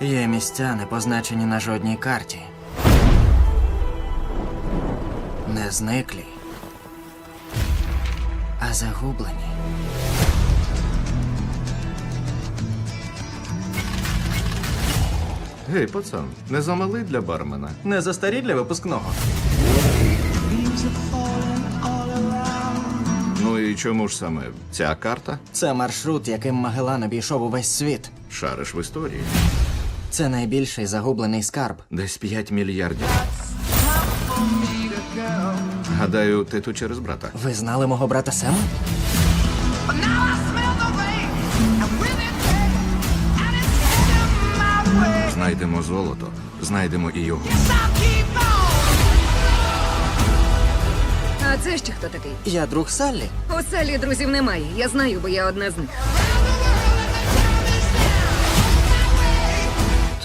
місця не позначені на жодній карті. Не зниклі, а загублені. Гей, пацан, не замалий для бармена. Не застарі для випускного. Ну і чому ж саме ця карта? Це маршрут, яким Магелан обійшов увесь світ. Шариш в історії. Це найбільший загублений скарб. Десь 5 мільярдів. Гадаю, ти тут через брата. Ви знали мого брата Сема? Знайдемо золото, знайдемо і його. А це ще хто такий? Я друг Саллі. У Салі друзів немає. Я знаю, бо я одна з них.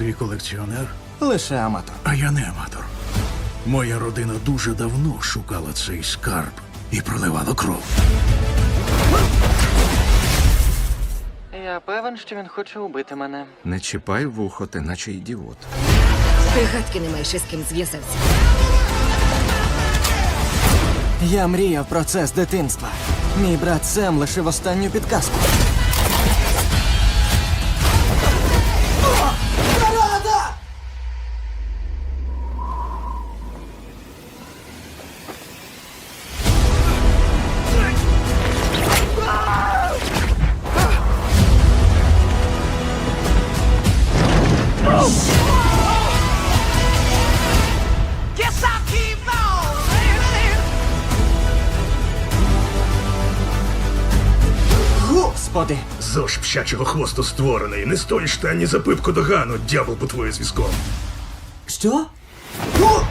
Ти колекціонер, Лише аматор. а я не аматор. Моя родина дуже давно шукала цей скарб і проливала кров. Я певен, що він хоче убити мене. Не чіпай вухо, ти наче ідіот. Ти гадки не маєш із ким зв'язався. Я мріяв про це з дитинства. Мій брат Сем лишив останню підказку. господи. Зож пщачого хвосту створений. Не стоїш ти ані за пипку догану, дявол по твоє зв'язком. Що? О!